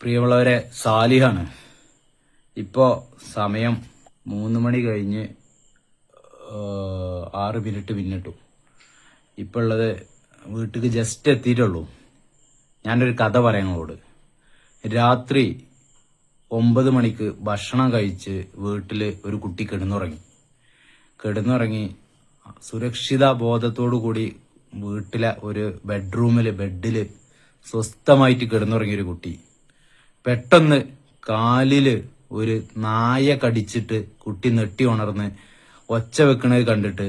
പ്രിയമുള്ളവരെ സാലിഹാണ്. ഇപ്പോൾ സമയം മൂന്ന് മണി കഴിഞ്ഞ് ആറ് മിനിറ്റ് പിന്നിട്ടു. ഇപ്പോൾ ഉള്ളത് വീട്ടിൽ ജസ്റ്റ് എത്തിയിട്ടുള്ളൂ. ഞാനൊരു കഥ പറയാം രാത്രി ഒമ്പത് മണിക്ക് ഭക്ഷണം കഴിച്ച് വീട്ടിൽ ഒരു കുട്ടി കിടന്നുറങ്ങി. കിടന്നുറങ്ങി സുരക്ഷിത ബോധത്തോടു കൂടി വീട്ടിലെ ഒരു ബെഡ്റൂമിൽ ബെഡിൽ സ്വസ്ഥമായിട്ട് കിടന്നുറങ്ങിയ ഒരു കുട്ടി. പെട്ടെന്ന് കാലിൽ ഒരു നായ കടിച്ചിട്ട് കുട്ടി നെട്ടി ഉണർന്ന് ഒച്ച വെക്കണത് കണ്ടിട്ട്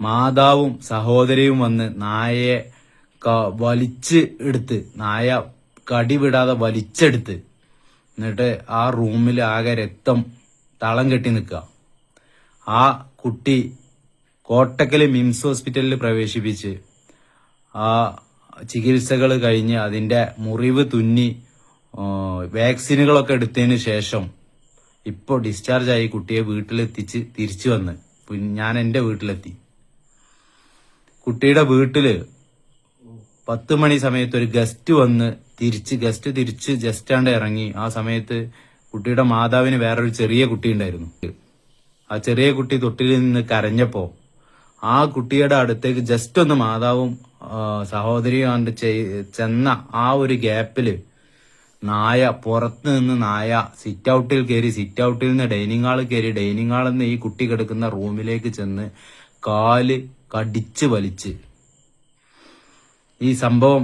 മാതാവും സഹോദരിയും വന്ന് നായയെ വലിച്ച് എടുത്ത് നായ കടി വിടാതെ വലിച്ചെടുത്ത് എന്നിട്ട് ആ റൂമിൽ ആകെ രക്തം തളം കെട്ടി നിൽക്കുക. ആ കുട്ടി കോട്ടക്കൽ മിംസ് ഹോസ്പിറ്റലിൽ പ്രവേശിപ്പിച്ച് ആ ചികിത്സകൾ കഴിഞ്ഞ് അതിന്റെ മുറിവ് തുന്നി വാക്സിനുകളൊക്കെ എടുത്തതിന് ശേഷം ഇപ്പോൾ ഡിസ്ചാർജ് ആയി കുട്ടിയെ വീട്ടിലെത്തിച്ച് തിരിച്ചു വന്ന്. ഞാൻ എന്റെ വീട്ടിലെത്തി. കുട്ടിയുടെ വീട്ടിൽ പത്ത് മണി സമയത്ത് ഒരു ഗസ്റ്റ് വന്ന് തിരിച്ച് ഗസ്റ്റ് തിരിച്ച് ജസ്റ്റാണ്ട് ഇറങ്ങി. ആ സമയത്ത് കുട്ടിയുടെ മാതാവിന് വേറൊരു ചെറിയ കുട്ടി ഉണ്ടായിരുന്നു. ആ ചെറിയ കുട്ടി തൊട്ടിൽ നിന്ന് കരഞ്ഞപ്പോ ആ കുട്ടിയുടെ അടുത്തേക്ക് ജസ്റ്റ് ഒന്ന് മാതാവും സഹോദരിയും ചെന്ന ആ ഒരു ഗ്യാപ്പിൽ നായ പുറത്ത് നിന്ന് നായ സിറ്റ് ഔട്ടിൽ കയറി സിറ്റ് ഔട്ടിൽ നിന്ന് ഡൈനിങ് ഹാളിൽ കയറി ഡൈനിങ് ഹാളിൽ നിന്ന് ഈ കുട്ടി കിടക്കുന്ന റൂമിലേക്ക് ചെന്ന് കാൽ കടിച്ച് വലിച്ച്. ഈ സംഭവം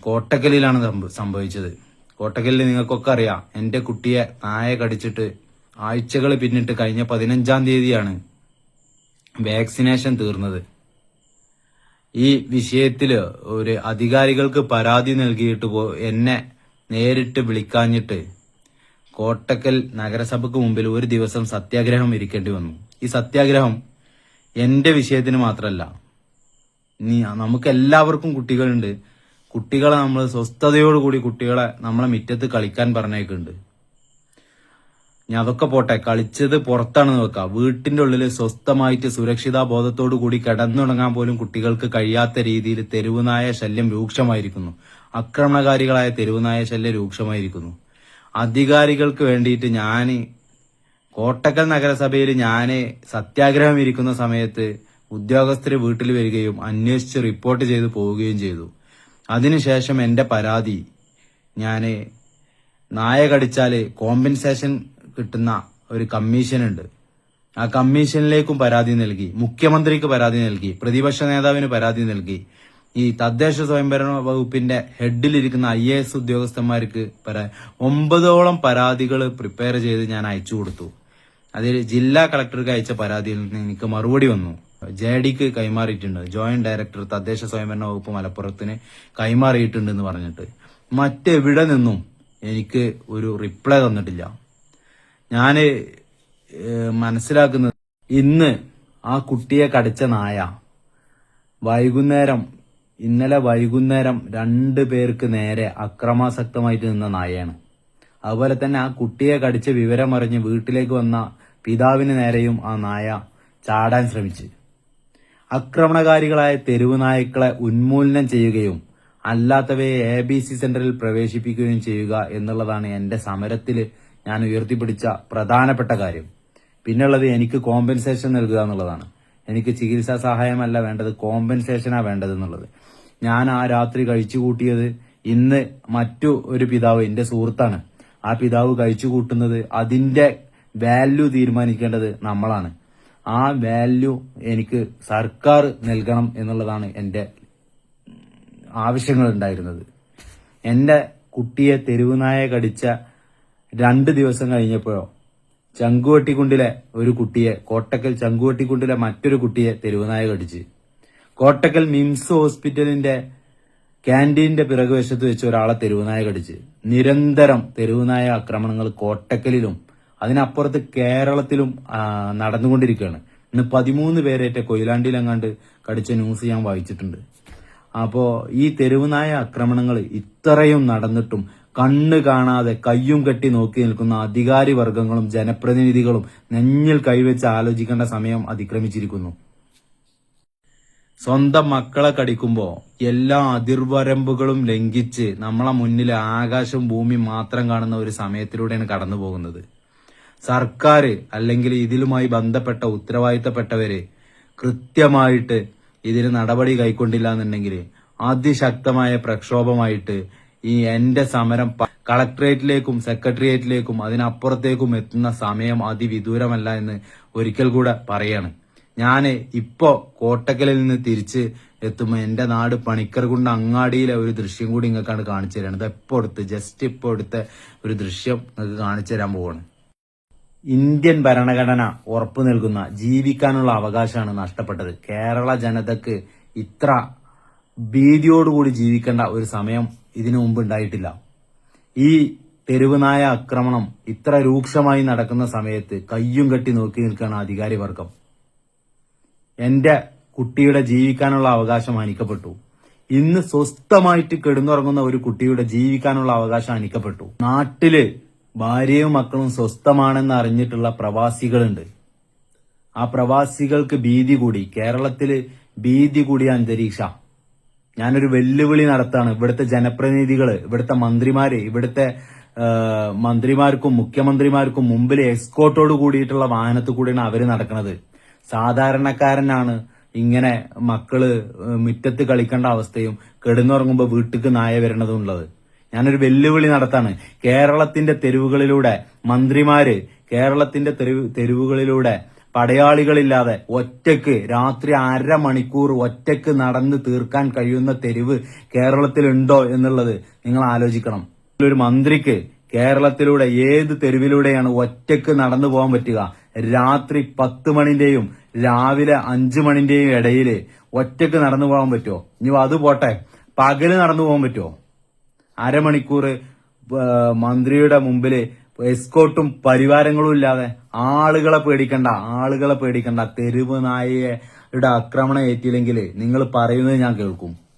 കോട്ടക്കലിലാണ് സംഭവിച്ചത്. കോട്ടക്കലിൽ നിങ്ങൾക്കൊക്കെ അറിയാം എന്റെ കുട്ടിയെ നായ കടിച്ചിട്ട് ആഴ്ചകൾ പിന്നിട്ട് കഴിഞ്ഞ പതിനഞ്ചാം തീയതിയാണ് വാക്സിനേഷൻ തീർന്നത്. ഈ വിഷയത്തിൽ ഒരു അധികാരികൾക്ക് പരാതി നൽകിയിട്ട് എന്നെ നേരിട്ട് വിളിക്കാഞ്ഞിട്ട് കോട്ടക്കൽ നഗരസഭയ്ക്ക് മുമ്പിൽ ഒരു ദിവസം സത്യാഗ്രഹം ഇരിക്കേണ്ടി വന്നു. ഈ സത്യാഗ്രഹം എന്റെ വിഷയത്തിന് മാത്രമല്ല നമുക്ക് എല്ലാവർക്കും കുട്ടികളുണ്ട്. കുട്ടികളെ നമ്മൾ സ്വസ്ഥതയോടുകൂടി കുട്ടികളെ നമ്മളെ മുറ്റത്ത് കളിക്കാൻ പറഞ്ഞേക്കുന്നുണ്ട്. ഞാൻ അതൊക്കെ പോട്ടെ കളിച്ചത് പുറത്താണ് നോക്കുക വീട്ടിന്റെ ഉള്ളിൽ സ്വസ്ഥമായിട്ട് സുരക്ഷിതാ ബോധത്തോടു കൂടി കിടന്നുണങ്ങാൻ പോലും കുട്ടികൾക്ക് കഴിയാത്ത രീതിയിൽ തെരുവുനായ ശല്യം രൂക്ഷമായിരിക്കുന്നു. ആക്രമണകാരികളായ തെരുവുനായ ശല്യം രൂക്ഷമായിരിക്കുന്നു. അധികാരികൾക്ക് വേണ്ടിയിട്ട് ഞാൻ കോട്ടക്കൽ നഗരസഭയിൽ ഞാൻ സത്യാഗ്രഹം ഇരിക്കുന്ന സമയത്ത് ഉദ്യോഗസ്ഥർ വീട്ടിൽ വരികയും അന്വേഷിച്ച് റിപ്പോർട്ട് ചെയ്തു പോവുകയും ചെയ്തു. അതിനുശേഷം എന്റെ പരാതി ഞാൻ നായ കടിച്ചാൽ കോമ്പൻസേഷൻ കിട്ടുന്ന ഒരു കമ്മീഷൻ ഉണ്ട്. ആ കമ്മീഷനിലേക്കും പരാതി നൽകി മുഖ്യമന്ത്രിക്ക് പരാതി നൽകി പ്രതിപക്ഷ നേതാവിന് പരാതി നൽകി ഈ തദ്ദേശ സ്വയംഭരണ വകുപ്പിന്റെ ഹെഡിലിരിക്കുന്ന ഐ എ എസ് ഉദ്യോഗസ്ഥന്മാർക്ക് പരാ ഒമ്പതോളം പരാതികൾ പ്രിപ്പയർ ചെയ്ത് ഞാൻ അയച്ചു കൊടുത്തു. അതിൽ ജില്ലാ കളക്ടർക്ക് അയച്ച പരാതിയിൽ നിന്ന് എനിക്ക് മറുപടി വന്നു. ജെ ഡിക്ക് കൈമാറിയിട്ടുണ്ട്. ജോയിന്റ് ഡയറക്ടർ തദ്ദേശ സ്വയംഭരണ വകുപ്പ് മലപ്പുറത്തിന് കൈമാറിയിട്ടുണ്ട് എന്ന് പറഞ്ഞിട്ട്. മറ്റെവിടെ നിന്നും എനിക്ക് ഒരു റിപ്ലൈ തന്നിട്ടില്ല. ഏഹ്, മനസ്സിലാക്കുന്നത് ഇന്ന് ആ കുട്ടിയെ കടിച്ച നായ. വൈകുന്നേരം ഇന്നലെ വൈകുന്നേരം രണ്ട് പേർക്ക് നേരെ അക്രമാസക്തമായിട്ട് നിന്ന നായയാണ്. അതുപോലെ തന്നെ ആ കുട്ടിയെ കടിച്ച വിവരമറിഞ്ഞ് വീട്ടിലേക്ക് വന്ന പിതാവിന് നേരെയും ആ നായ ചാടാൻ ശ്രമിച്ചു. ആക്രമണകാരികളായ തെരുവ് നായ്ക്കളെ ഉന്മൂലനം ചെയ്യുകയും അല്ലാത്തവയെ എ ബി സി സെന്ററിൽ പ്രവേശിപ്പിക്കുകയും ചെയ്യുക എന്നുള്ളതാണ് എന്റെ സമരത്തിൽ ഞാൻ ഉയർത്തിപ്പിടിച്ച പ്രധാനപ്പെട്ട കാര്യം. പിന്നുള്ളത് എനിക്ക് കോമ്പൻസേഷൻ നൽകുക എന്നുള്ളതാണ്. എനിക്ക് ചികിത്സാ സഹായമല്ല വേണ്ടത് കോമ്പൻസേഷനാണ് വേണ്ടത് എന്നുള്ളത്. ഞാൻ ആ രാത്രി കഴിച്ചു കൂട്ടിയത് ഇന്ന് മറ്റു ഒരു പിതാവ് എന്റെ സുഹൃത്താണ്. ആ പിതാവ് കഴിച്ചു കൂട്ടുന്നത് അതിന്റെ വാല്യൂ തീരുമാനിക്കേണ്ടത് നമ്മളാണ്. ആ വാല്യൂ എനിക്ക് സർക്കാർ നൽകണം എന്നുള്ളതാണ് എന്റെ ആവശ്യങ്ങൾ ഉണ്ടായിരുന്നത്. എന്റെ കുട്ടിയെ തെരുവുനായ കടിച്ച രണ്ട് ദിവസം കഴിഞ്ഞപ്പോഴോ ചങ്കുവട്ടിക്കുണ്ടിലെ ഒരു കുട്ടിയെ കോട്ടക്കൽ ചങ്കുവട്ടിക്കുണ്ടിലെ മറ്റൊരു കുട്ടിയെ തെരുവുനായ കടിച്ച്. കോട്ടക്കൽ മിംസ് ഹോസ്പിറ്റലിന്റെ ക്യാന്റീന്റെ പിറകുവശത്ത് വെച്ച് ഒരാളെ തെരുവുനായ കടിച്ച്. നിരന്തരം തെരുവുനായ ആക്രമണങ്ങൾ കോട്ടക്കലിലും അതിനപ്പുറത്ത് കേരളത്തിലും നടന്നുകൊണ്ടിരിക്കുകയാണ്. ഇന്ന് പതിമൂന്ന് പേരേറ്റ കൊയിലാണ്ടിയിലെങ്ങാണ്ട് കടിച്ച ന്യൂസ് ഞാൻ വായിച്ചിട്ടുണ്ട്. അപ്പോ ഈ തെരുവുനായ ആക്രമണങ്ങൾ ഇത്രയും നടന്നിട്ടും കണ്ണ് കാണാതെ കയ്യും കെട്ടി നോക്കി നിൽക്കുന്ന അധികാരി വർഗങ്ങളും ജനപ്രതിനിധികളും നെഞ്ഞിൽ കൈവച്ച് ആലോചിക്കേണ്ട സമയം അതിക്രമിച്ചിരിക്കുന്നു. സ്വന്തം മക്കളെ കടിക്കുമ്പോ എല്ലാ അതിർവരമ്പുകളും ലംഘിച്ച് നമ്മളെ മുന്നിൽ ആകാശം ഭൂമി മാത്രം കാണുന്ന ഒരു സമയത്തിലൂടെയാണ് കടന്നു പോകുന്നത് സർക്കാർ അല്ലെങ്കിൽ ഇതിലുമായി ബന്ധപ്പെട്ട ഉത്തരവാദിത്തപ്പെട്ടവര് കൃത്യമായിട്ട് ഇതിന് നടപടി കൈക്കൊണ്ടില്ല എന്നുണ്ടെങ്കിൽ അതിശക്തമായ പ്രക്ഷോഭമായിട്ട് ഈ എന്റെ സമരം കളക്ടറേറ്റിലേക്കും സെക്രട്ടേറിയറ്റിലേക്കും അതിനപ്പുറത്തേക്കും എത്തുന്ന സമയം അതിവിദൂരമല്ല എന്ന് ഒരിക്കൽ കൂടെ പറയാണ്. ഞാൻ ഇപ്പോ കോട്ടക്കലിൽ നിന്ന് തിരിച്ച് എത്തുമ്പോൾ എന്റെ നാട് പണിക്കർകുണ്ട് അങ്ങാടിയിലെ ഒരു ദൃശ്യം കൂടി നിങ്ങൾക്കാണ് കാണിച്ചു തരാണ് ഇത് എപ്പോ എടുത്ത് ജസ്റ്റ് ഇപ്പോ എടുത്ത ഒരു ദൃശ്യം നിങ്ങൾക്ക് കാണിച്ചു തരാൻ പോവാണ്. ഇന്ത്യൻ ഭരണഘടന ഉറപ്പു നൽകുന്ന ജീവിക്കാനുള്ള അവകാശമാണ് നഷ്ടപ്പെട്ടത്. കേരള ജനതക്ക് ഇത്ര ഭീതിയോടുകൂടി ജീവിക്കേണ്ട ഒരു സമയം ഇതിനു മുമ്പ് ഉണ്ടായിട്ടില്ല. ഈ തെരുവുനായ ആക്രമണം ഇത്ര രൂക്ഷമായി നടക്കുന്ന സമയത്ത് കയ്യും കെട്ടി നോക്കി നിൽക്കുകയാണ് അധികാരി വർഗം. എന്റെ കുട്ടിയുടെ ജീവിക്കാനുള്ള അവകാശം ഹനിക്കപ്പെട്ടു ഇന്ന് സ്വസ്ഥമായിട്ട് കിടന്നുറങ്ങുന്ന ഒരു കുട്ടിയുടെ ജീവിക്കാനുള്ള അവകാശം ഹനിക്കപ്പെട്ടു നാട്ടിൽ ഭാര്യയും മക്കളും സ്വസ്ഥമാണെന്ന് അറിഞ്ഞിട്ടുള്ള പ്രവാസികളുണ്ട്. ആ പ്രവാസികൾക്ക് ഭീതി കൂടി. കേരളത്തിൽ ഭീതി കൂടിയ അന്തരീക്ഷ. ഞാനൊരു വെല്ലുവിളി നടത്താണ്. ഇവിടുത്തെ ജനപ്രതിനിധികൾ ഇവിടുത്തെ മന്ത്രിമാരെ ഇവിടുത്തെ മന്ത്രിമാർക്കും മുഖ്യമന്ത്രിമാർക്കും മുമ്പിൽ എസ്കോട്ടോട് കൂടിയിട്ടുള്ള വാഹനത്തിൽ കൂടിയാണ് അവർ നടക്കുന്നത് സാധാരണക്കാരനാണ് ഇങ്ങനെ മക്കൾ മുറ്റത്ത് കളിക്കേണ്ട അവസ്ഥയും കെടുന്നുറങ്ങുമ്പോൾ വീട്ടിക്ക് നായ വരണതും ഉള്ളത്. ഞാനൊരു വെല്ലുവിളി നടത്താണ്. കേരളത്തിന്റെ തെരുവുകളിലൂടെ മന്ത്രിമാര് കേരളത്തിന്റെ തെരുവുകളിലൂടെ പടയാളികളില്ലാതെ ഒറ്റയ്ക്ക് രാത്രി അര മണിക്കൂർ ഒറ്റയ്ക്ക് നടന്ന് തീർക്കാൻ കഴിയുന്ന തെരുവ് കേരളത്തിലുണ്ടോ എന്നുള്ളത് നിങ്ങൾ ആലോചിക്കണം. ഒരു മന്ത്രിക്ക് കേരളത്തിലൂടെ ഏത് തെരുവിലൂടെയാണ് ഒറ്റയ്ക്ക് നടന്നു പോകാൻ പറ്റുക? രാത്രി പത്ത് മണിന്റെയും രാവിലെ അഞ്ചു മണിന്റെയും ഇടയിൽ ഒറ്റയ്ക്ക് നടന്നു പോകാൻ പറ്റുമോ ഇനി അത് പോട്ടെ. പകൽ നടന്നു പോകാൻ പറ്റുമോ അരമണിക്കൂർ മന്ത്രിയുടെ മുമ്പിൽ എസ്കോട്ടും പരിവാരങ്ങളും ഇല്ലാതെ ആളുകളെ പേടിക്കണ്ട ആളുകളെ പേടിക്കണ്ട. തെരുവ് നായയുടെ ആക്രമണം ഏറ്റില്ലെങ്കിൽ നിങ്ങൾ പറയുന്നത് ഞാൻ കേൾക്കും.